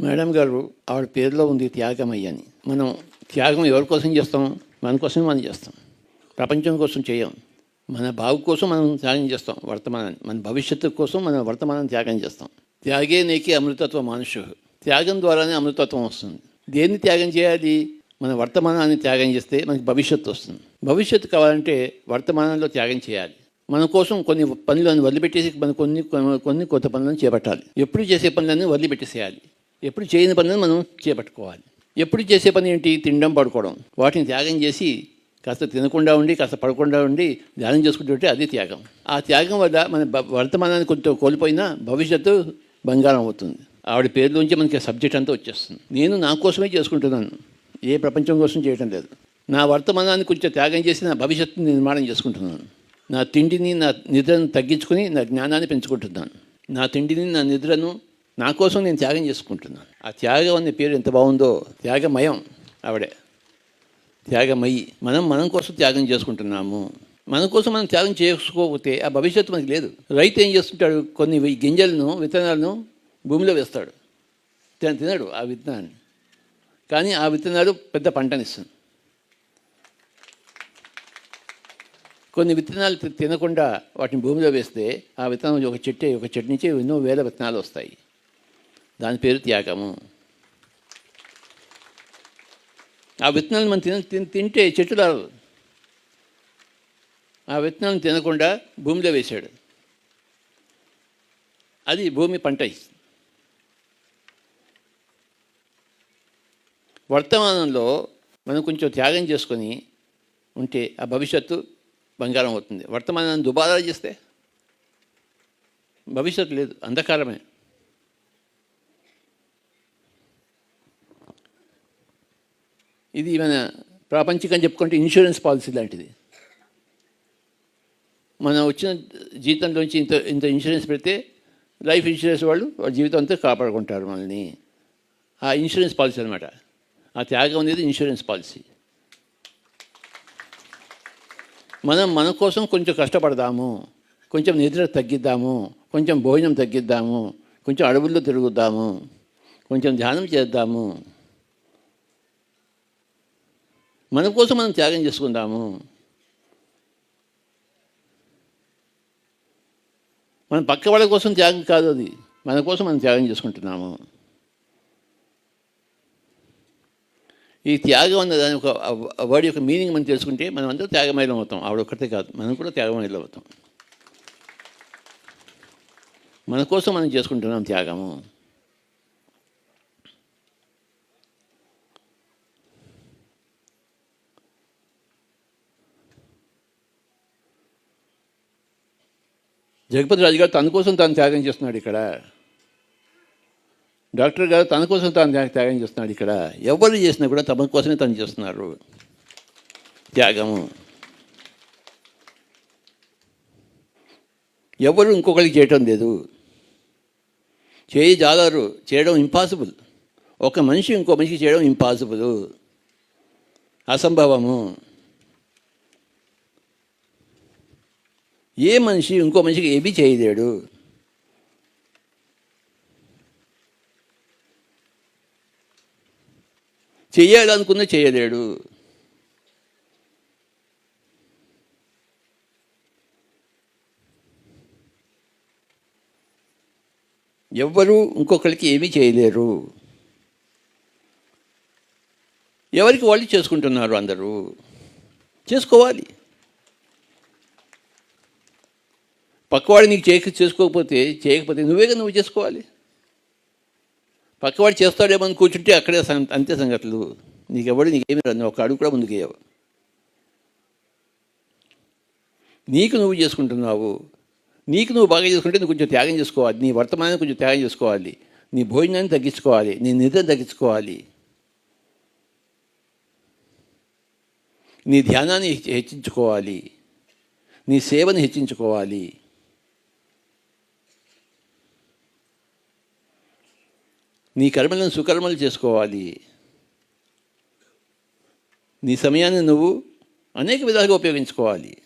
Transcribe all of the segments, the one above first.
Madam గారు ఆవిడ పేరులో ఉంది త్యాగమయ్య అని మనం త్యాగం ఎవరి కోసం చేస్తాం? మన కోసమే మనం చేస్తాం. ప్రపంచం కోసం చేయం. మన బావు కోసం మనం త్యాగం చేస్తాం వర్తమానాన్ని. మన భవిష్యత్తు కోసం మన వర్తమానాన్ని త్యాగం చేస్తాం. త్యాగే నేకి అమృతత్వ మనుషు త్యాగం ద్వారానే అమృతత్వం వస్తుంది. దేన్ని త్యాగం చేయాలి? మన వర్తమానాన్ని త్యాగం చేస్తే మనకి భవిష్యత్తు వస్తుంది. భవిష్యత్తు కావాలంటే వర్తమానంలో త్యాగం చేయాలి. మన కోసం కొన్ని పనులను వదిలిపెట్టేసి మన కొన్ని కొన్ని కొత్త పనులను చేపట్టాలి. ఎప్పుడు చేసే పనులన్నీ వదిలిపెట్టేసేయాలి. ఎప్పుడు చేయని పనులను మనం చేపట్టుకోవాలి. ఎప్పుడు చేసే పని ఏంటి? తినడం పడుకోవడం. వాటిని త్యాగం చేసి కాస్త తినకుండా ఉండి కాస్త పడకుండా ఉండి ధ్యానం చేసుకుంటుంటే అది త్యాగం. ఆ త్యాగం వల్ల మన వర్తమానాన్ని కొంచెం కోల్పోయినా భవిష్యత్తు బంగారం అవుతుంది. ఆవిడ పేరులోంచి మనకి సబ్జెక్ట్ అంతా వచ్చేస్తుంది. నేను నా కోసమే చేసుకుంటున్నాను. ఏ ప్రపంచం కోసం చేయటం లేదు. నా వర్తమానాన్ని కొంచెం త్యాగం చేసి నా భవిష్యత్తుని నిర్మాణం చేసుకుంటున్నాను. నా తిండిని నా నిద్రను తగ్గించుకుని నా జ్ఞానాన్ని పెంచుకుంటున్నాను. నా తిండిని నా నిద్రను నా కోసం నేను త్యాగం చేసుకుంటున్నాను. ఆ త్యాగం అనే పేరు ఎంత బాగుందో త్యాగమయం ఆవిడే. త్యాగమయ్యి మనం మనం కోసం త్యాగం చేసుకుంటున్నాము. మన కోసం మనం త్యాగం చేసుకోకపోతే ఆ భవిష్యత్తు మనకి లేదు. రైతు ఏం చేస్తుంటాడు? కొన్ని గింజలను విత్తనాలను భూమిలో వేస్తాడు. తిన తినడు ఆ విత్తనాన్ని. కానీ ఆ విత్తనాలు పెద్ద పంటనిస్తుంది కొన్ని విత్తనాలు తి- తినకుండా వాటిని భూమిలో వేస్తే ఆ విత్తనం ఒక చెట్టు ఒక చెట్టు నుంచి ఎన్నో వేల విత్తనాలు వస్తాయి. దాని పేరు త్యాగము. ఆ విత్తనాలు మనం తిన తింటే చెట్టు రాదు ఆ విత్తనాలను తినకుండా భూమిలో వేశాడు. అది భూమి పంట వర్తమానంలో మనం కొంచెం త్యాగం చేసుకొని ఉంటే ఆ భవిష్యత్తు బంగారం అవుతుంది. వర్తమానాన్ని దుబారా చేస్తే భవిష్యత్తు లేదు అంధకారమే. ఇది మన ప్రాపంచికం చెప్పుకుంటే ఇన్సూరెన్స్ పాలసీ లాంటిది. మనం వచ్చిన జీతంలోంచి ఇంత ఇంత ఇన్సూరెన్స్ పెడితే లైఫ్ ఇన్సూరెన్స్ వాళ్ళు వాళ్ళ జీవితం అంతా కాపాడుకుంటారు మనల్ని. ఆ ఇన్సూరెన్స్ పాలసీ అనమాట ఆ త్యాగం అనేది ఇన్సూరెన్స్ పాలసీ. మనం మన కోసం కొంచెం కష్టపడదాము కొంచెం నిద్ర తగ్గిద్దాము కొంచెం భోజనం తగ్గిద్దాము కొంచెం అడవుల్లో తిరుగుద్దాము కొంచెం ధ్యానం చేద్దాము. మన కోసం మనం త్యాగం చేసుకుందాము. మన పక్క వాళ్ళ కోసం త్యాగం కాదు అది. మన కోసం మనం త్యాగం చేసుకుంటున్నాము. ఈ త్యాగం అన్న దాని ఒక వాడి యొక్క మీనింగ్ మనం తెలుసుకుంటే మనం అందరూ త్యాగమైలం అవుతాం. ఆవిడ ఒక్కటే కాదు. మనం కూడా త్యాగమైలం అవుతాం. మన కోసం మనం చేసుకుంటున్నాం త్యాగము. జగపతి రాజు గారు తన కోసం తాను త్యాగం చేస్తున్నాడు ఇక్కడ. డాక్టర్ గారు తన కోసం తాను త్యాగ- త్యాగం చేస్తున్నాడు ఇక్కడ. ఎవరు చేసినా కూడా తమ కోసమే తను చేస్తున్నారు. త్యాగము. ఎవరు ఇంకొకరికి చేయటం లేదు. చేయి జాలరు చేయడం ఇంపాసిబుల్ ఒక మనిషి ఇంకో మనిషికి చేయడం ఇంపాసిబుల్ అసంభవము. ఏ మనిషి ఇంకో మనిషికి ఏమీ చేయలేడు. చేయాలనుకున్న చేయలేడు. ఎవ్వరూ ఇంకొకరికి ఏమీ చేయలేరు. ఎవరికి వాళ్ళు చేసుకుంటున్నారు అందరూ? చేసుకోవాలి. పక్కవాడు నీకు చేయక చేసుకోకపోతే చేయకపోతే నువ్వేగా నువ్వు చేసుకోవాలి. పక్కవాడు చేస్తాడేమో అని కూర్చుంటే అక్కడే సం- అంతే సంగతులు. నీకెవడు నీకేమి రాదు. ఒక అడుగు కూడా ముందుకేయవు నీకు నువ్వు చేసుకుంటున్నావు. నీకు నువ్వు బాగా చేసుకుంటే నువ్వు కొంచెం త్యాగం చేసుకోవాలి. నీ వర్తమానాన్ని కొంచెం త్యాగం చేసుకోవాలి. నీ భోజనాన్ని తగ్గించుకోవాలి. నీ నిద్ర తగ్గించుకోవాలి. నీ ధ్యానాన్ని హెచ్చించుకోవాలి. నీ సేవను హెచ్చించుకోవాలి. నీ కర్మలను సుకర్మలు చేసుకోవాలి. నీ సమయాన్ని నువ్వు అనేక విధాలుగా ఉపయోగించుకోవాలి.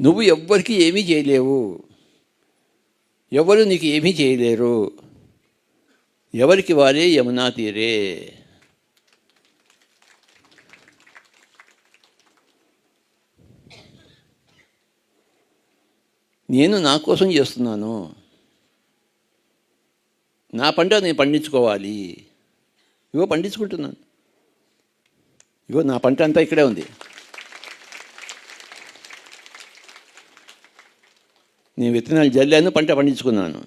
నువ్వు ఎవ్వరికి ఏమీ చేయలేవు. ఎవరు నీకు ఏమీ చేయలేరు. ఎవరికి వారే యమునా తీరే. నేను నా కోసం చేస్తున్నాను. నా పంట నేను పండించుకోవాలి. ఇగో పండించుకుంటున్నాను. ఇగో నా పంట అంతా ఇక్కడే ఉంది. నేను విత్తనాలు జల్లాను పంట పండించుకున్నాను.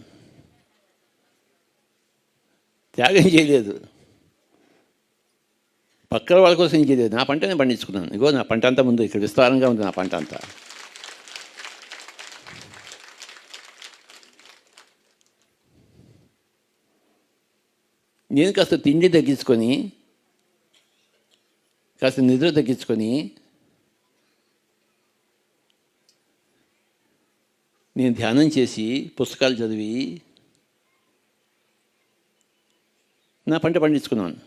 త్యాగం చేయలేదు. పక్కన వాళ్ళ కోసం చేయలేదు. నా పంట నేను పండించుకున్నాను. ఇగో నా పంట అంతా ముందు ఇక్కడ విస్తారంగా ఉంది నా పంట అంతా. నేను కాస్త తిండి తగ్గించుకొని కాస్త నిద్ర తగ్గించుకొని నేను ధ్యానం చేసి పుస్తకాలు చదివి నా పంట పండించుకున్నాను.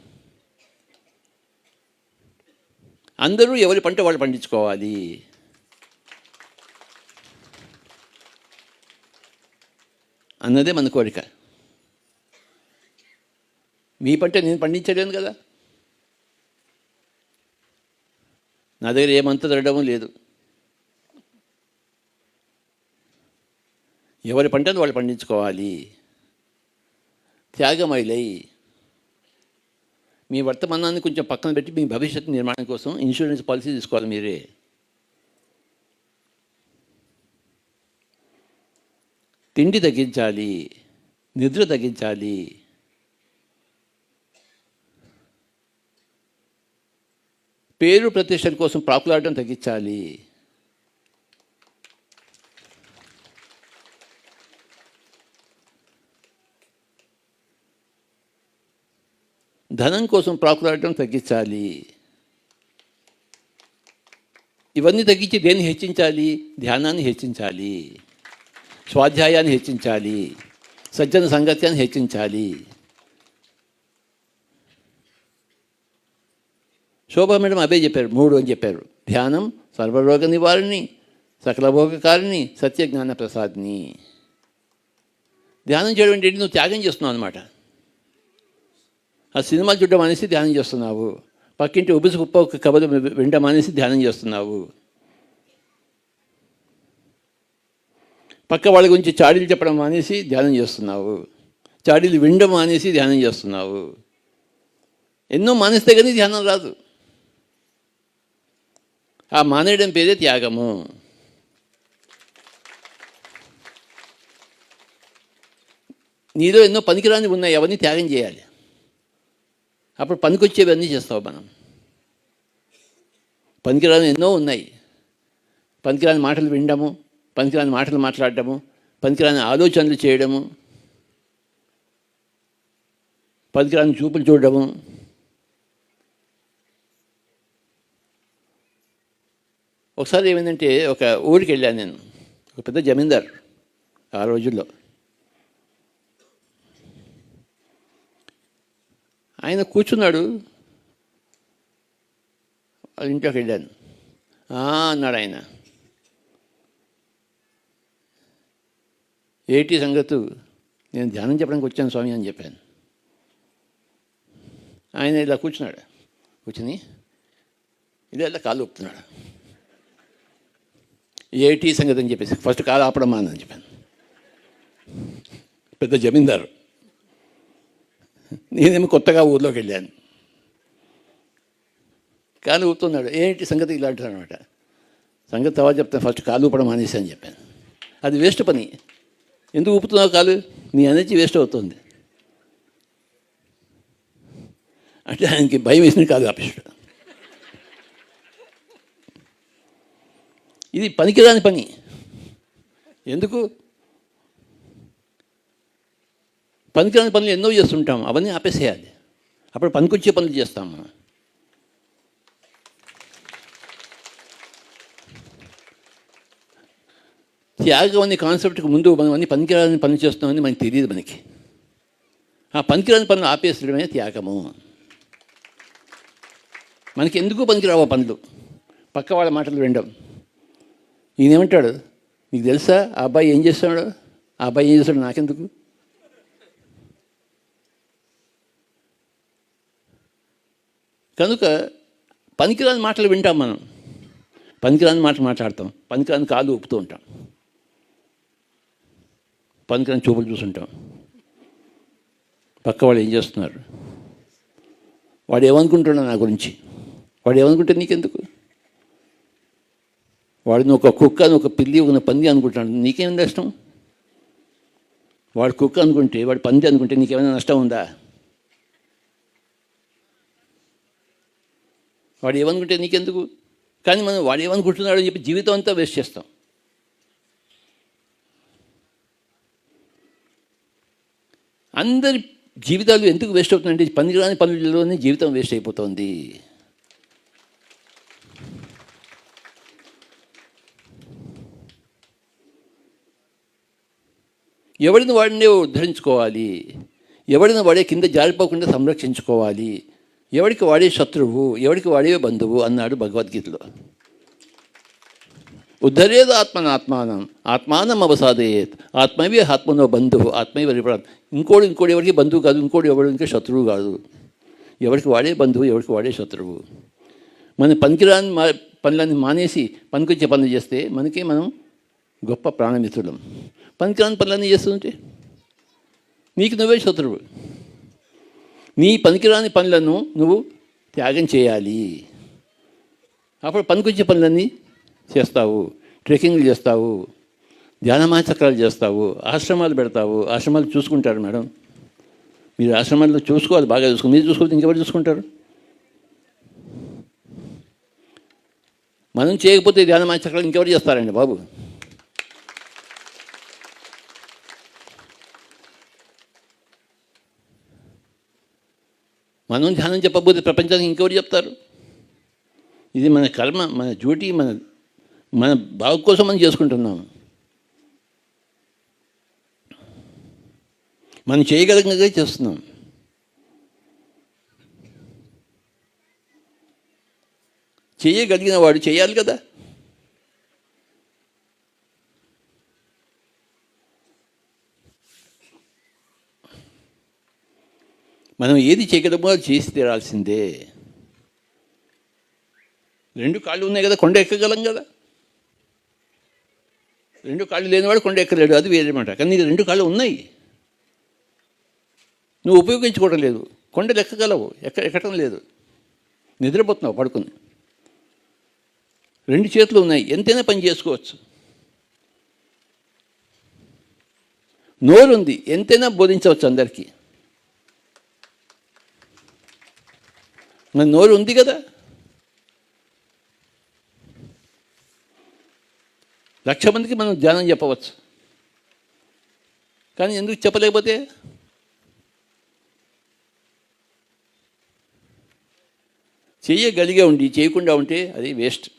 అందరూ ఎవరి పంట వాళ్ళు పండించుకోవాలి? అన్నదే మన కోరిక. మీ పంట నేను పండించలేను కదా. నా దగ్గర ఏమంత దొరకడం లేదు. ఎవరి పంటను వాళ్ళు పండించుకోవాలి. త్యాగమైలై. మీ వర్తమానాన్ని కొంచెం పక్కన పెట్టి మీ భవిష్యత్తు నిర్మాణం కోసం ఇన్సూరెన్స్ పాలసీ తీసుకోవాలి మీరే. తిండి తగ్గించాలి నిద్ర తగ్గించాలి. పేరు ప్రతిష్టల కోసం ప్రాకులాడడం తగ్గించాలి. ధనం కోసం ప్రాకులాడటం తగ్గించాలి. ఇవన్నీ తగ్గించి దేన్ని హెచ్చించాలి? ధ్యానాన్ని హెచ్చించాలి. స్వాధ్యాయాన్ని హెచ్చించాలి. సజ్జన సంగత్యాన్ని హెచ్చించాలి. శోభా మేడం అవే చెప్పారు మూడు అని చెప్పారు. ధ్యానం సర్వరోగ నివారిణి సకల భోగకారిణి సత్యజ్ఞాన ప్రసాద్ని. ధ్యానం చేయడం అంటే నువ్వు త్యాగం చేస్తున్నావు అనమాట ఆ సినిమా చూడడం అనేసి ధ్యానం చేస్తున్నావు. పక్కింటి ఉబ్బసి కుప్ప ఒక కబలు వినడం అనేసి ధ్యానం చేస్తున్నావు. పక్క వాళ్ళ గురించి చాడీలు చెప్పడం మానేసి ధ్యానం చేస్తున్నావు. చాడీలు వినడం మానేసి ధ్యానం చేస్తున్నావు. ఎన్నో మానేస్తే కానీ ధ్యానం రాదు. ఆ మానేయడం పేరే త్యాగము. నీలో ఎన్నో పనికిరాని ఉన్నాయి అవన్నీ త్యాగం చేయాలి. అప్పుడు పనికొచ్చేవన్నీ చేస్తావు మనం. పనికిరాని ఎన్నో ఉన్నాయి. పనికిరాని మాటలు వినడము పనికిరాని మాటలు మాట్లాడటము పనికిరాని ఆలోచనలు చేయడము పనికిరాని చూపులు చూడడము ఒకసారి ఏమైందంటే ఒక ఊరికి వెళ్ళాను నేను. ఒక పెద్ద జమీందార్ ఆ రోజుల్లో. ఆయన కూర్చున్నాడు. వాళ్ళ ఇంట్లోకి వెళ్ళాను. అన్నాడు ఆయన. ఏటి సంగతు? నేను ధ్యానం చెప్పడానికి వచ్చాను స్వామి అని చెప్పాను. ఆయన ఇలా కూర్చున్నాడు. కూర్చుని ఇలా ఇలా కాళ్ళు ఒప్పుతున్నాడు ఏటీ సంగతి అని చెప్పేసి. ఫస్ట్ కాలు ఆపడం అని చెప్పాను. పెద్ద జమీందారు. నేనేమో కొత్తగా ఊర్లోకి వెళ్ళాను. కాలు ఊపుతున్నాడు. ఏంటి సంగతి ఇలాంటిది అనమాట సంగతి తర్వాత చెప్తాను. ఫస్ట్ కాలు ఊపడం మానేసి అని చెప్పాను. అది వేస్ట్ పని. ఎందుకు ఊపుతున్నావు కాలు? నీ ఎనర్జీ వేస్ట్ అవుతుంది. అంటే ఆయనకి భయం వేసిన కాదు ఆపేసాడు ఇది పనికిరాని పని. ఎందుకు? పనికిరాని పనులు ఎన్నో చేస్తుంటాం అవన్నీ ఆపేసేయాలి. అప్పుడు పనికొచ్చే పనులు చేస్తాం మనం. త్యాగం అనే కాన్సెప్ట్కి ముందు మనం అన్ని పనికిరాని పనులు చేస్తున్నామని మనకి తెలియదు మనకి. ఆ పనికిరాని పనులు ఆపేసడమే త్యాగము. మనకి ఎందుకు పనికిరావు పనులు? పక్క వాళ్ళ మాటలు వినడం. ఈయన ఏమంటాడు నీకు తెలుసా? ఆ అబ్బాయి ఏం చేస్తున్నాడు? ఆ అబ్బాయి ఏం చేస్తాడు నాకెందుకు? కనుక పనికిరాని మాటలు వింటాం మనం. పనికిరాని మాటలు మాట్లాడతాం. పనికిరాని కాదు ఒప్పుతూ ఉంటాం. పనికిరాని చూపులు చూసుంటాం పక్క వాళ్ళు ఏం చేస్తున్నారు? వాడు ఏమనుకుంటున్నాడు నా గురించి? వాడు ఏమనుకుంటే నీకెందుకు? వాడిని ఒక కుక్క అని ఒక పిల్లి ఒక పంది అనుకుంటాడు. నీకేం నష్టం? వాడు కుక్క అనుకుంటే వాడు పంది అనుకుంటే నీకేమైనా నష్టం ఉందా? వాడు ఏమనుకుంటే నీకెందుకు? కానీ మనం వాడు ఏమనుకుంటున్నాడు అని చెప్పి జీవితం అంతా వేస్ట్ చేస్తాం. అందరి జీవితాలు ఎందుకు వేస్ట్ అవుతుందంటే పనికిరాని పనులలోనే జీవితం వేస్ట్ అయిపోతుంది. ఎవడిని వాడినే ఉద్ధరించుకోవాలి ఎవడిని వాడే కింద జారిపోకుండా సంరక్షించుకోవాలి? ఎవడికి వాడే శత్రువు? ఎవడికి వాడే బంధువు? అన్నాడు భగవద్గీతలో. ఉద్ధరేది ఆత్మన ఆత్మానం. ఆత్మానం అవసాదయేత్. ఆత్మవే ఆత్మనో బంధువు. ఆత్మవే విపరాత్ ఇంకోడు ఇంకోటి ఎవరికి బంధువు కాదు ఇంకోటి ఎవడు ఇంకా శత్రువు కాదు. ఎవరికి వాడే బంధువు ఎవరికి వాడే శత్రువు. మన పనికిరాని మా పనులన్నీ మానేసి పనికొచ్చే పనులు చేస్తే మనకి మనం గొప్ప ప్రాణమిత్రులం పనికిరాని పనులన్నీ చేస్తుంటే నీకు నువ్వే శత్రువు. నీ పనికిరాని పనులను నువ్వు త్యాగం చేయాలి. అప్పుడు పనికొచ్చే పనులన్నీ చేస్తావు. ట్రెక్కింగ్లు చేస్తావు. ధ్యానమాచక్రాలు చేస్తావు. ఆశ్రమాలు పెడతావు. ఆశ్రమాలు చూసుకుంటారు మేడం. మీరు ఆశ్రమాల్లో చూసుకోవాలి బాగా చూసుకో మీరు చూసుకోవాలి ఇంకెవరు చూసుకుంటారు? మనం చేయకపోతే ధ్యానమాచక్రాలు ఇంకెవరు చేస్తారండి బాబు? మనం ధ్యానం చెప్పబోతే ప్రపంచానికి ఇంకెవరు చెప్తారు? ఇది మన కర్మ మన డ్యూటీ మన మన బాగు కోసం మనం చేసుకుంటున్నాం మనం చేయగలిగినదే చేస్తున్నాం. చేయగలిగిన వాడు చేయాలి కదా? మనం ఏది చేయగలమో అది చేసి తీరాల్సిందే. రెండు కాళ్ళు ఉన్నాయి కదా కొండ ఎక్కగలం కదా? రెండు కాళ్ళు లేనివాడు కొండ ఎక్కలేడు అది వేరే మాట. కానీ నీకు రెండు కాళ్ళు ఉన్నాయి. నువ్వు ఉపయోగించుకోవడం లేదు. కొండలు ఎక్కగలవు ఎక్క ఎక్కడం లేదు. నిద్రపోతున్నావు పడుకుని. రెండు చేతులు ఉన్నాయి ఎంతైనా పని చేసుకోవచ్చు. నోరుంది ఎంతైనా బోధించవచ్చు అందరికీ. మరి నోరు ఉంది కదా. లక్ష మందికి మనం ధ్యానం చెప్పవచ్చు. కానీ ఎందుకు చెప్పలేకపోతే? చేయగలిగే ఉండి చేయకుండా ఉంటే అది వేస్ట్.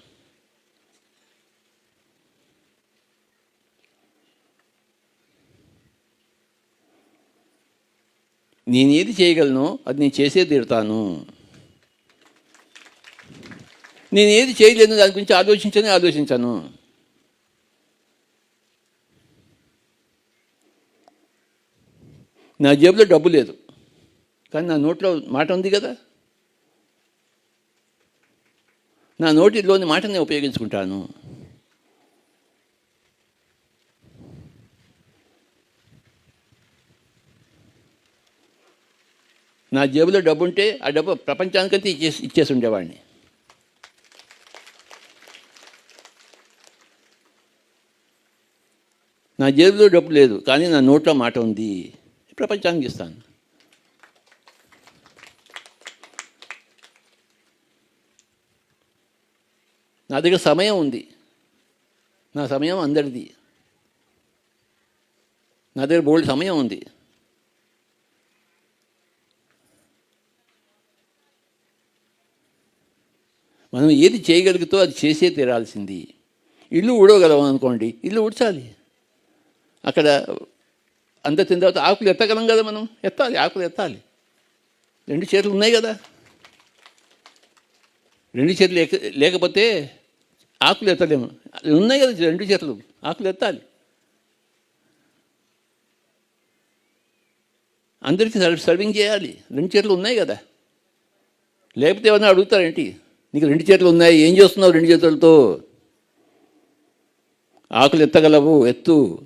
నేనేది చేయగలను అది నేను చేసే తీరుతాను. నేను ఏది చేయలేను దాని గురించి ఆలోచించని ఆలోచించాను. నా జేబులో డబ్బు లేదు. కానీ నా నోట్లో మాట ఉంది కదా? నా నోటిలోని మాట నేను ఉపయోగించుకుంటాను. నా జేబులో డబ్బు ఉంటే ఆ డబ్బు ప్రపంచానికంతా ఇచ్చేసి ఇచ్చేసి ఉండేవాడిని. నా జేబులో డబ్బు లేదు కానీ నా నోట్లో మాట ఉంది. ప్రపంచానికి ఇస్తాను. నా దగ్గర సమయం ఉంది. నా సమయం అందరిది. నా దగ్గర బోల్డ్ సమయం ఉంది. మనం ఏది చేయగలుగుతో అది చేసే తీరాల్సింది. ఇల్లు ఊడవగలం అనుకోండి ఇల్లు ఊడ్చాలి. అక్కడ అంత తిన్న తర్వాత ఆకులు ఎత్తగలం కదా మనం? ఎత్తాలి ఆకులు ఎత్తాలి. రెండు చేతులు ఉన్నాయి కదా. రెండు చేతులు లేక లేకపోతే ఆకులు ఎత్తలేము. ఉన్నాయి కదా రెండు చేతులు ఆకులు ఎత్తాలి. అందరికీ సర్వ్ సర్వింగ్ చేయాలి. రెండు చేతులు ఉన్నాయి కదా. లేకపోతే ఏమన్నా అడుగుతారేంటి నీకు రెండు చేతులు ఉన్నాయి ఏం చేస్తున్నావు రెండు చేతులతో? ఆకులు ఎత్తగలవు ఎత్తు.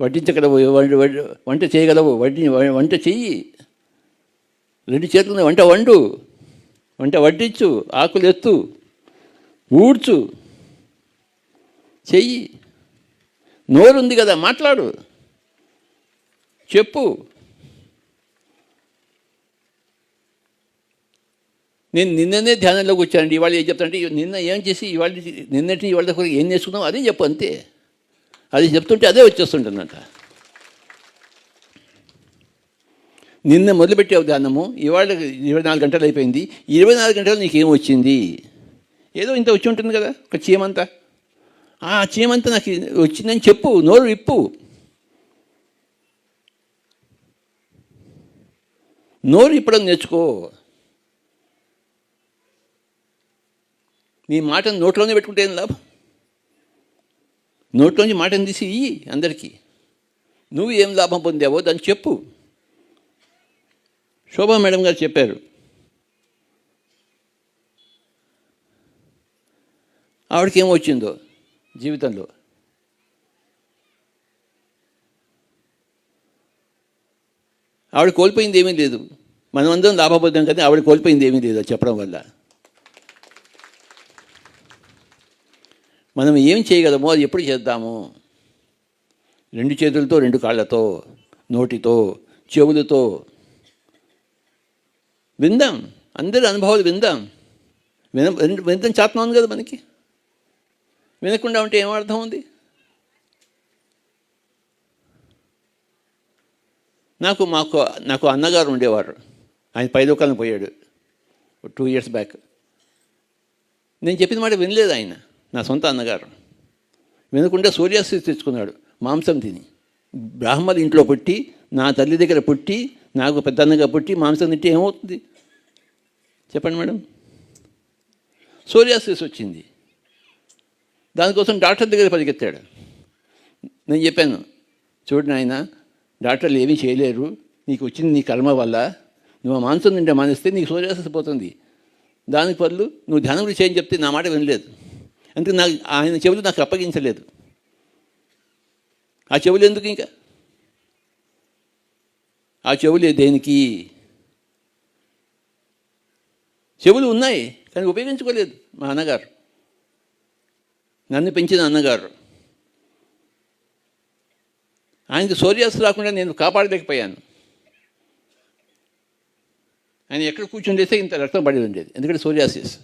వడ్డించగలవు వంట- వంట- చేయగలవు వడ్డి వంట చెయ్యి. రెండు చేతులు వంట వండు వంట వడ్డించు ఆకులు ఎత్తు ఊడ్చు చెయ్యి. నోరు ఉంది కదా మాట్లాడు చెప్పు. నేను నిన్ననే ధ్యానంలోకి వచ్చానండి ఇవాళ ఏం చెప్తానంటే నిన్న ఏం చేసి ఇవాళ నిన్నటి ఇవాళ దగ్గర ఏం నేర్చుకున్నావు అదే చెప్పు అంతే. అది చెప్తుంటే అదే వచ్చేస్తుంటుందంట. నిన్న మొదలుపెట్టావు ధ్యానము ఇవాళ ఇరవై నాలుగు గంటలు అయిపోయింది ఇరవై నాలుగు గంటలు నీకేం వచ్చింది? ఏదో ఇంత వచ్చి ఉంటుంది కదా ఒక చీమంతా. ఆ చీమంతా నాకు వచ్చిందని చెప్పు నోరు విప్పు. నోరు ఇప్పడం నేర్చుకో. నీ మాటను నోట్లోనే పెట్టుకుంటే ఏం లాభం? నోట్లోంచి మాటను తీసి ఇయ్యి అందరికీ. నువ్వు ఏం లాభం పొందావో దాన్ని చెప్పు. శోభా మేడం గారు చెప్పారు. ఆవిడకి ఏమొచ్చిందో జీవితంలో? ఆవిడ కోల్పోయింది ఏమీ లేదు. మనమందరం లాభపడ్డాం కానీ ఆవిడ కోల్పోయింది ఏమీ లేదు చెప్పడం వల్ల. మనం ఏం చేయగలమో అది ఎప్పుడు చేద్దాము? రెండు చేతులతో రెండు కాళ్ళతో నోటితో చెవులతో. విందాం. అందరి అనుభవాలు విందాం. విన విన- వినడం చేతనం కదా మనకి? వినకుండా ఉంటే ఏం అర్థం ఉంది? నాకు మాకు నాకు అన్నగారు ఉండేవారు. ఆయన పైలోకాలను పోయాడు. టూ ఇయర్స్ బ్యాక్ నేను చెప్పిన మాట వినలేదు ఆయన. నా సొంత అన్నగారు. వెనుకుంటే సూర్యాస్తి తెచ్చుకున్నాడు. మాంసం తిని. బ్రాహ్మణ ఇంట్లో పుట్టి నా తల్లి దగ్గర పుట్టి నాకు పెద్ద అన్నగా పుట్టి మాంసం తింటే ఏమవుతుంది? చెప్పండి మేడం. సోరియాసిస్ వచ్చింది దానికోసం డాక్టర్ దగ్గర పరిగెత్తాడు. నేను చెప్పాను చూడు నాయన డాక్టర్లు ఏమీ చేయలేరు. నీకు వచ్చింది నీ కర్మ వల్ల. నువ్వు ఆ మాంసం తింటే మానేస్తే నీకు సూర్యాసిస్ పోతుంది. దానికి బదులు నువ్వు ధ్యానం గురించి చేయని చెప్తే నా మాట వినలేదు. అందుకే నాకు ఆయన చెవులు నాకు అప్పగించలేదు. ఆ చెవులు ఎందుకు ఇంకా? ఆ చెవులు దేనికి? చెవులు ఉన్నాయి కానీ ఉపయోగించుకోలేదు మా అన్నగారు. నన్ను పెంచిన అన్నగారు. ఆయనకి సోరియాస్ రాకుండా నేను కాపాడలేకపోయాను. ఆయన ఎక్కడ కూర్చుండేస్తే ఇంత రక్తం పడి ఉండేది. ఎందుకంటే సూర్యాసిస్.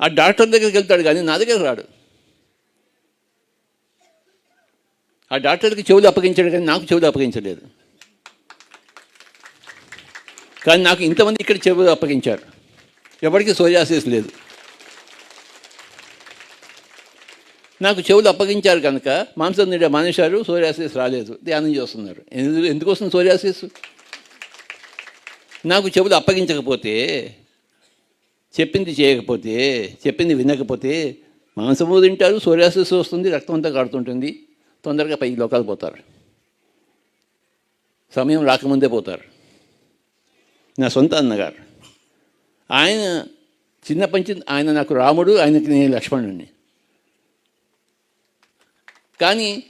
ఆ డాక్టర్ దగ్గరికి వెళ్తాడు కానీ నా దగ్గర రాడు. ఆ డాక్టర్కి చెవులు అప్పగించాడు కానీ నాకు చెవులు అప్పగించలేదు. కానీ నాకు ఇంతమంది ఇక్కడ చెవులు అప్పగించారు. ఎవరికి సోజాసిస్ లేదు. నాకు చెవులు అప్పగించారు కనుక మాంసం తింటే మానేశారు సోరియాసిస్ రాలేదు. ధ్యానం చేస్తున్నారు. ఎందుకు ఎందుకోసం వస్తుంది సోరియాసిస్? నాకు చెవులు అప్పగించకపోతే చెప్పింది చేయకపోతే చెప్పింది వినకపోతే మాంసము తింటారు సోరియాసిస్ వస్తుంది రక్తం అంతా కాడుతుంటుంది తొందరగా పై లోకాలు పోతారు. సమయం రాకముందే పోతారు. నా సొంత అన్నగారు. ఆయన చిన్నప్పటి నుంచి ఆయన నాకు రాముడు ఆయనకి నేను లక్ష్మణుడిని. కానీ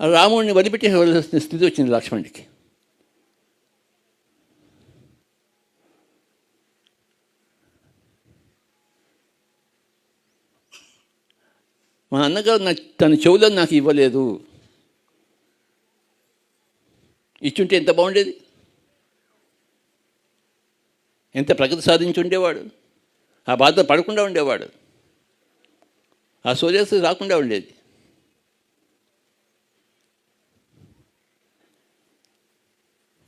రాముడిని వదిలిపెట్టేవలసిన స్థితి వచ్చింది లక్ష్మణుడికి. మా అన్నగారు నా తన చెవులను నాకు ఇవ్వలేదు. ఇచ్చుంటే ఎంత బాగుండేది? ఎంత ప్రగతి సాధించి ఉండేవాడు? ఆ బాధ పడకుండా ఉండేవాడు. ఆ సూర్యాస్తి రాకుండా ఉండేది.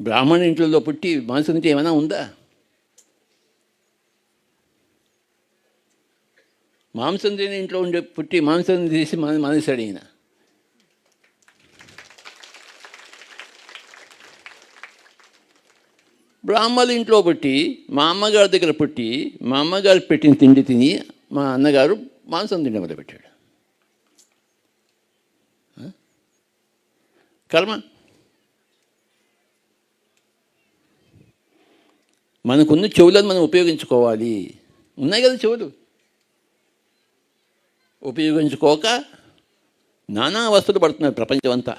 బ్రాహ్మణ ఇంట్లో పుట్టి మాంసం నుంచి ఏమైనా ఉందా? మాంసం తిని ఇంట్లో ఉండే పుట్టి మాంసం తీసి మన మానేశాడు ఈయన బ్రాహ్మణుల ఇంట్లో పుట్టి మా అమ్మగారి దగ్గర పుట్టి మా అమ్మగారు పెట్టిన తిండి తిని మా అన్నగారు మాంసం తిండి మొదలుపెట్టాడు. కర్మ? మనకున్న చెవులను మనం ఉపయోగించుకోవాలి. ఉన్నాయి కదా చెవులు? ఉపయోగించుకోక నానా అవస్థలు పడుతున్నారు ప్రపంచం అంతా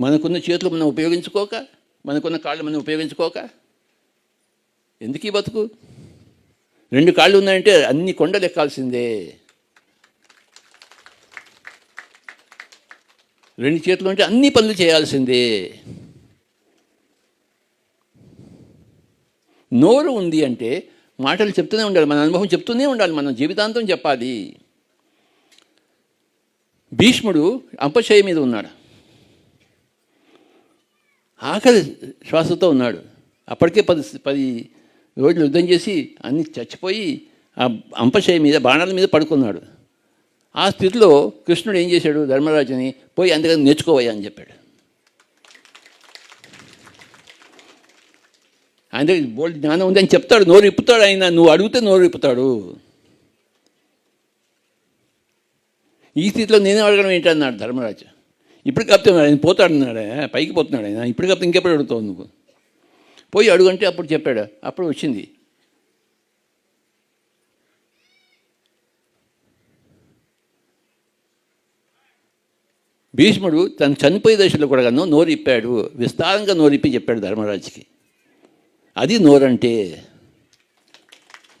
మనకున్న చేతులు మనం ఉపయోగించుకోక మనకున్న కాళ్ళు మనం ఉపయోగించుకోక. ఎందుకు ఈ బతుకు? రెండు కాళ్ళు ఉన్నాయంటే అన్ని కొండలు ఎక్కాల్సిందే. రెండు చేతులు ఉంటే అన్ని పనులు చేయాల్సిందే. నోరు ఉంది అంటే మాటలు చెప్తూనే ఉండాలి మన అనుభవం చెప్తూనే ఉండాలి మనం జీవితాంతం చెప్పాలి. భీష్ముడు అంపశయ మీద ఉన్నాడు. ఆఖరి శ్వాసతో ఉన్నాడు. అప్పటికే పది పది రోజులు యుద్ధం చేసి అన్ని చచ్చిపోయి ఆ అంపశయ మీద బాణాల మీద పడుకున్నాడు. ఆ స్థితిలో కృష్ణుడు ఏం చేశాడు ధర్మరాజుని పోయి అందుకని నేర్చుకోవయ్యా అని చెప్పాడు. ఆయన దగ్గర బోల్డ్ జ్ఞానం ఉంది అని చెప్తాడు. నోరు ఇప్పుతాడు ఆయన. నువ్వు అడిగితే నోరు ఇప్పుతాడు ఈ స్థితిలో నేనే అడగడం ఏంటన్నాడు ధర్మరాజు. ఇప్పుడు కాపుతే ఆయన పోతాడు పైకి పోతున్నాడు ఆయన. ఇప్పుడు కప్తే ఇంకెప్పుడు అడుగుతావు నువ్వు? పోయి అడుగంటే అప్పుడు చెప్పాడు. అప్పుడు వచ్చింది. భీష్ముడు తను చనిపోయే దశలో కూడా నోరు ఇప్పాడు విస్తారంగా నోరిప్పి చెప్పాడు ధర్మరాజుకి. అది నోరంటే.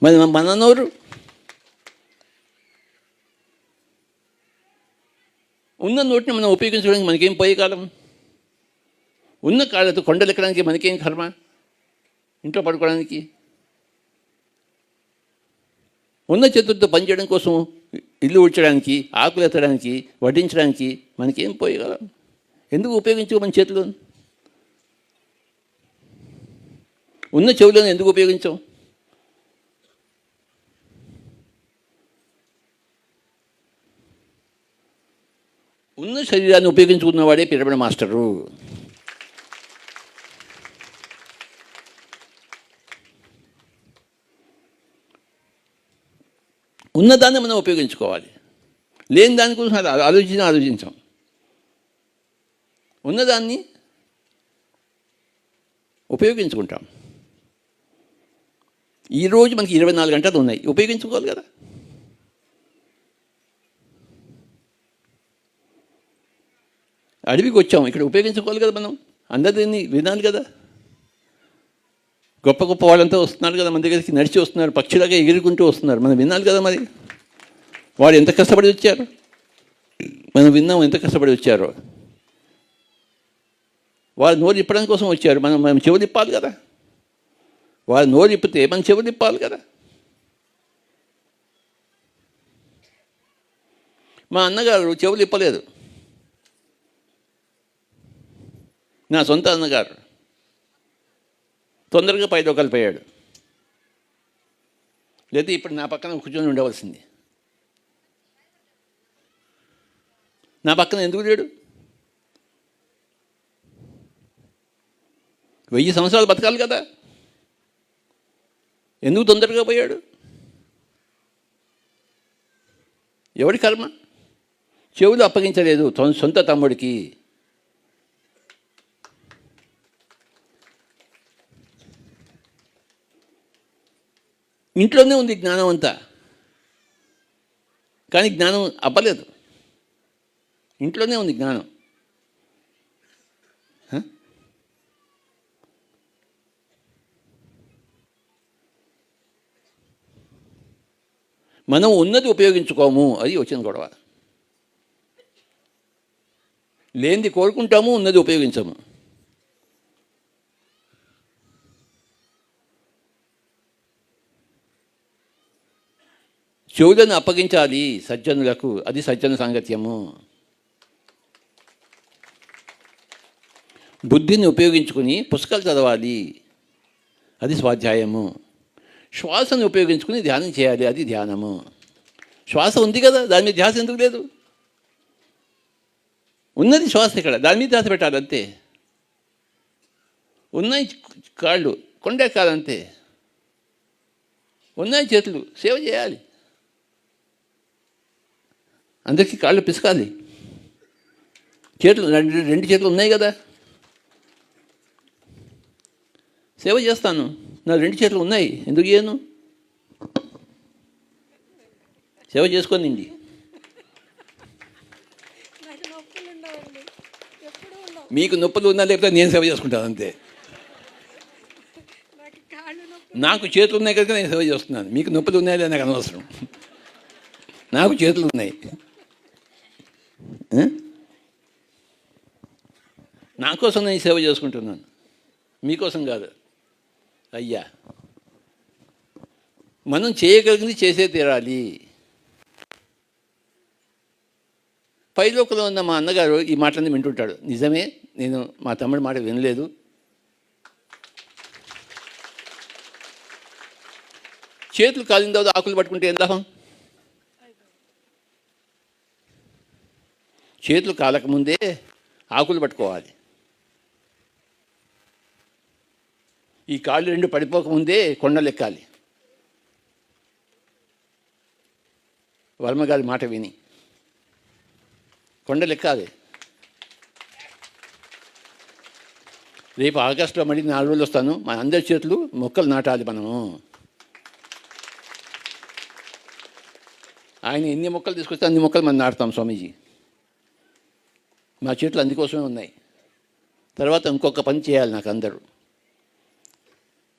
మరి మన నోరు? ఉన్న నోటిని మనం ఉపయోగించడానికి మనకేం పోయే కాలం? ఉన్న కాళ్ళతో కొండలు ఎక్కడానికి మనకేం కర్మ? ఇంట్లో పడుకోవడానికి? ఉన్న చేతులతో పనిచేయడం కోసం ఇల్లు ఉడ్చడానికి ఆకులు ఎత్తడానికి వడ్డించడానికి మనకేం పోయగలం ఎందుకు ఉపయోగించుకో మన చేతులు? ఉన్న చెవులను ఎందుకు ఉపయోగించాం ఉన్న శరీరాన్ని ఉపయోగించుకున్నవాడే పిరమిడ్ మాస్టరు. ఉన్నదాన్ని మనం ఉపయోగించుకోవాలి. లేని దానికోసం అది ఆలోచించిన ఆలోచించాం. ఉన్నదాన్ని ఉపయోగించుకుంటాం. ఈరోజు మనకి ఇరవై నాలుగు గంటలు ఉన్నాయి. ఉపయోగించుకోవాలి కదా? అడవికి వచ్చాం. ఇక్కడ ఉపయోగించుకోవాలి కదా మనం? అందరినీ వినాలి కదా? గొప్ప గొప్ప వాళ్ళంతా వస్తున్నారు కదా మన దగ్గరికి నడిచి వస్తున్నారు పక్షులాగా ఎగురుకుంటూ వస్తున్నారు. మనం వినాలి కదా మరి? వాడు ఎంత కష్టపడి వచ్చారు? మనం విన్నాం ఎంత కష్టపడి వచ్చారో. వాళ్ళు నోరు ఇప్పడం కోసం వచ్చారు. మనం మనం చెవులు ఇప్పాలి కదా? వాళ్ళు నోరు ఇప్పితే మనం చెవులు ఇప్పాలి కదా. మా అన్నగారు చెవులు ఇప్పలేదు. నా సొంత అన్నగారు తొందరగా పైలోకాలు పోయాడు. లేదా ఇప్పుడు నా పక్కన కూర్చొని ఉండవలసింది. నా పక్కన ఎందుకు లేడు? వెయ్యి సంవత్సరాలు బతకాలి కదా. ఎందుకు తొందరగా పోయాడు? ఎవడి కర్మ? చెవులు అప్పగించలేదు సొంత తమ్ముడికి. ఇంట్లోనే ఉంది జ్ఞానం అంతా. కానీ జ్ఞానం అవ్వలేదు. ఇంట్లోనే ఉంది జ్ఞానం. మనం ఉన్నది ఉపయోగించుకోము. అది వచ్చిన గొడవ. లేనిది కోరుకుంటాము ఉన్నది ఉపయోగించము. చెవులను అప్పగించాలి సజ్జనులకు. అది సజ్జన సాంగత్యము. బుద్ధిని ఉపయోగించుకుని పుస్తకాలు చదవాలి. అది స్వాధ్యాయము. శ్వాసను ఉపయోగించుకుని ధ్యానం చేయాలి. అది ధ్యానము. శ్వాస ఉంది కదా దాని మీద ధ్యాస ఎందుకు లేదు? ఉన్నది శ్వాస ఇక్కడ దాని మీద ధ్యాస పెట్టాలి అంతే. ఉన్నాయి కాళ్ళు కొండే కాదంతే ఉన్నాయి చేతులు సేవ చేయాలి. అందరికీ కాళ్ళు పిసకాలి. చేతులు రెండు రెండు చేతులు ఉన్నాయి కదా. సేవ చేస్తాను. నా రెండు చేతులు ఉన్నాయి. ఎందుకు చేయను? సేవ చేసుకోనండి మీకు నొప్పులు ఉన్నా లేకపోతే నేను సేవ చేసుకుంటాను అంతే. నాకు చేతులు ఉన్నాయి కనుక నేను సేవ చేస్తున్నాను. మీకు నొప్పులు ఉన్నాయా లేదా నాకు అనవసరం. నాకు చేతులు ఉన్నాయి. నా కోసం నేను సేవ చేసుకుంటున్నాను. మీకోసం కాదు. అయ్యా. మనం చేయగలిగింది చేసే తీరాలి. పైలోకంలో ఉన్న మా అన్నగారు ఈ మాటలన్నీ వింటుంటాడు. నిజమే నేను మా తమ్ముడి మాట వినలేదు. చేతులు కాలిన తర్వాత ఆకులు పట్టుకుంటే ఏం లాభం? చేతులు కాలకముందే ఆకులు పట్టుకోవాలి. ఈ కాళ్ళు రెండు పడిపోకముందే కొండలెక్కాలి. వర్మగారి మాట విని. కొండలెక్కాలి. రేపు ఆగస్టులో మళ్ళీ నాలుగు రోజులు వస్తాను. మన అందరి చేతులు మొక్కలు నాటాలి మనము. ఆయన ఎన్ని మొక్కలు తీసుకొస్తే అన్ని మొక్కలు మనం నాటుతాం స్వామీజీ. మా చేతులు అందుకోసమే ఉన్నాయి. తర్వాత ఇంకొక పని చేయాలి నాకు అందరూ.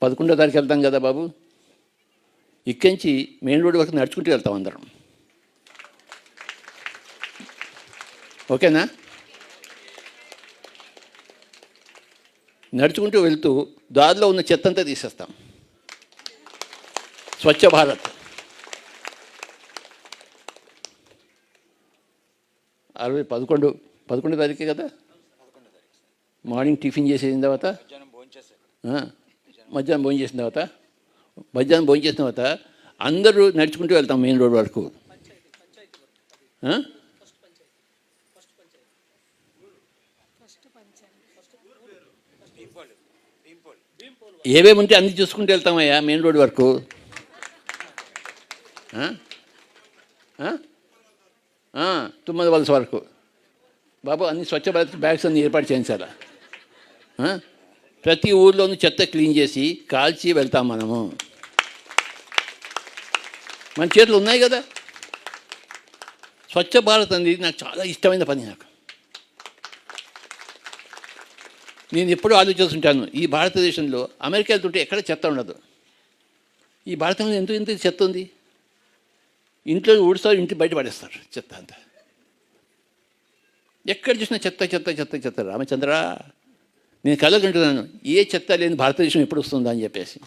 పదకొండో తారీఖు వెళ్తాం కదా బాబు. ఇక్కించి మెయిన్ రోడ్ వరకు నడుచుకుంటూ వెళ్తాం అందరం. ఓకేనా? నడుచుకుంటూ వెళ్తూ దారిలో ఉన్న చెత్తంతా తీసేస్తాం. స్వచ్ఛ భారత్. అరవై పదకొండు పదకొండో తారీఖే కదా? మార్నింగ్ టిఫిన్ చేసేసిన తర్వాత? మధ్యాహ్నం భోజనం చేసిన తర్వాత మధ్యాహ్నం భోజనం చేసిన తర్వాత అందరూ నడుచుకుంటూ వెళ్తాం మెయిన్ రోడ్ వరకు. ఏవేమి ఉంటే అన్ని చూసుకుంటూ వెళ్తామయ్యా మెయిన్ రోడ్ వరకు. ఆ? తుమ్మది వలస వరకు. బాబు అన్ని స్వచ్ఛ భారత్ బ్యాగ్స్ అన్ని ఏర్పాటు చేయించాలా ప్రతి ఊర్లోనూ చెత్త క్లీన్ చేసి కాల్చి వెళ్తాం మనము. మన చేతులు ఉన్నాయి కదా? స్వచ్ఛ భారత్ అనేది నాకు చాలా ఇష్టమైన పని నాకు. నేను ఎప్పుడూ ఆలోచిస్తుంటాను ఈ భారతదేశంలో అమెరికా వెళ్తుంటే ఎక్కడ చెత్త ఉండదు. ఈ భారతంలో ఎంతో ఎంత చెత్త ఉంది. ఇంట్లో ఊడుస్తారు ఇంటి బయట పడేస్తారు చెత్త అంతా. ఎక్కడ చూసినా చెత్త చెత్త చెత్త చెత్త. రామచంద్ర! నేను కలగంటున్నాను. ఏ చెత్త లేని భారతదేశం ఎప్పుడు వస్తుందా అని చెప్పేసి.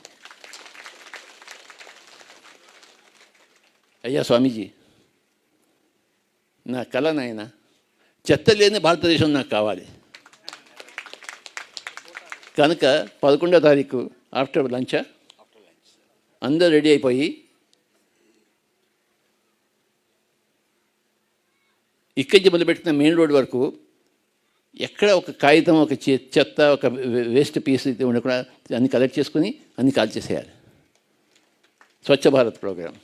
అయ్యా స్వామీజీ నా కళ నాయన చెత్త లేని భారతదేశం నాకు కావాలి. కనుక పదకొండో తారీఖు ఆఫ్టర్ లంచా? అందరూ రెడీ అయిపోయి ఇక్కడి నుంచి మొదలుపెట్టిన మెయిన్ రోడ్ వరకు ఎక్కడ ఒక కాగితం ఒక చెత్త ఒక వేస్ట్ పీస్ అయితే ఉండకుండా అన్ని కలెక్ట్ చేసుకుని అన్ని కాల్ చేసేయాలి స్వచ్ఛ భారత్ ప్రోగ్రాం.